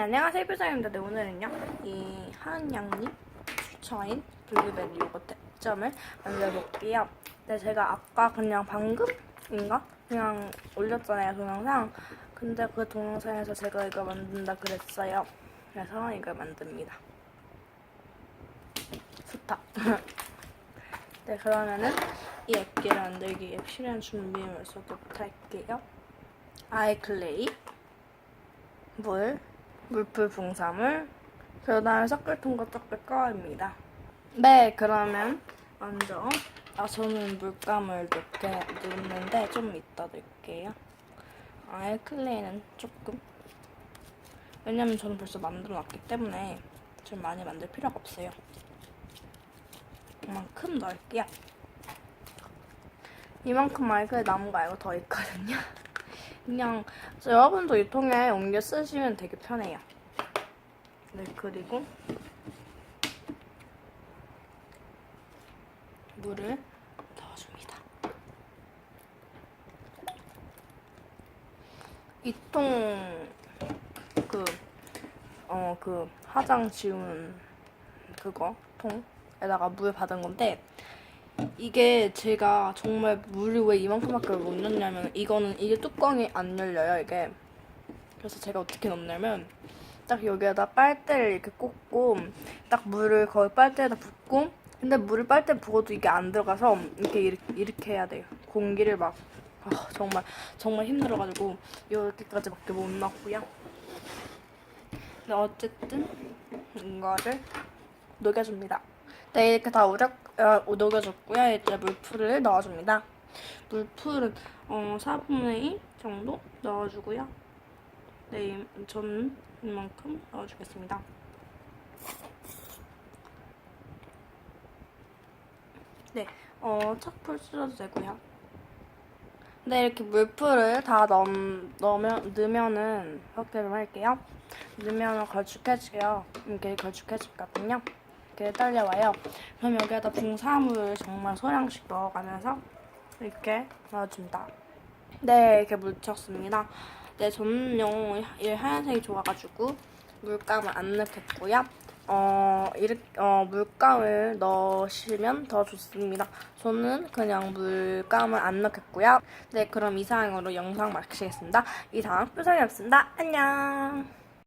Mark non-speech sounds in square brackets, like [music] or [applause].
네, 안녕하세요, 표정입니다. 네, 오늘은요, 이 하은양님 추천인 블루베리 요거트 점을 만들어볼게요. 네, 제가 아까 그냥 방금인가? 그냥 올렸잖아요, 동영상. 근데 그 동영상에서 제가 이거 만든다 그랬어요. 그래서 이걸 만듭니다. 좋다. [laughs] 네, 그러면은 이 액기를 만들기 위해 필요한 준비물 소개부터 할게요. 아이클레이, 물, 물풀 붕사물, 그 다음에 섞을 통과 섞을 거입니다. 네, 그러면 먼저 아 저는 물감을 넣게 넣는데 좀 이따 넣을게요. 아이클레이는 조금 왜냐면 저는 벌써 만들어놨기 때문에 좀 많이 만들 필요가 없어요. 이만큼 넣을게요. 이만큼 아이클레이 남은 거 알고 더 있거든요. 그냥 여러분도 이 통에 옮겨 쓰시면 되게 편해요. 네, 그리고 물을 넣어줍니다. 이 통, 그, 어, 그, 화장 지운 그거, 통에다가 물 받은 건데, 이게 제가 정말 물을 왜 이만큼밖에 못 넣냐면 이거는 이게 뚜껑이 안 열려요 이게. 그래서 제가 어떻게 넣냐면 딱 여기에다 빨대를 이렇게 꽂고 딱 물을 거의 빨대에다 붓고 근데 물을 빨대 부어도 이게 안 들어가서 이렇게 이렇게, 해야 돼요. 공기를 막 아, 정말 정말 힘들어가지고 이렇게까지밖에 못 넣었고요. 근데 어쨌든 이거를 녹여줍니다 네, 이렇게 다 우려, 어, 녹여줬고요. 이제 물풀을 넣어줍니다. 물풀은 어, 4분의 1 정도 넣어주고요. 네, 저는 이만큼 넣어주겠습니다. 네, 어, 착풀 쓰셔도 되고요. 네, 이렇게 물풀을 다 넣, 넣으면, 넣으면은, 좀 할게요. 넣으면 걸쭉해지고요. 이렇게 걸쭉해지거든요. 이렇게 딸려와요. 그럼 여기에다 붕사물을 정말 소량씩 넣어가면서 이렇게 넣어줍니다. 네, 이렇게 묻혔습니다. 네, 저는요, 이 하얀색이 좋아가지고 물감을 안 넣겠고요. 어, 이렇게, 어, 물감을 넣으시면 더 좋습니다. 저는 그냥 물감을 안 넣겠고요. 네, 그럼 이상으로 영상 마치겠습니다. 이상 표정이었습니다. 안녕!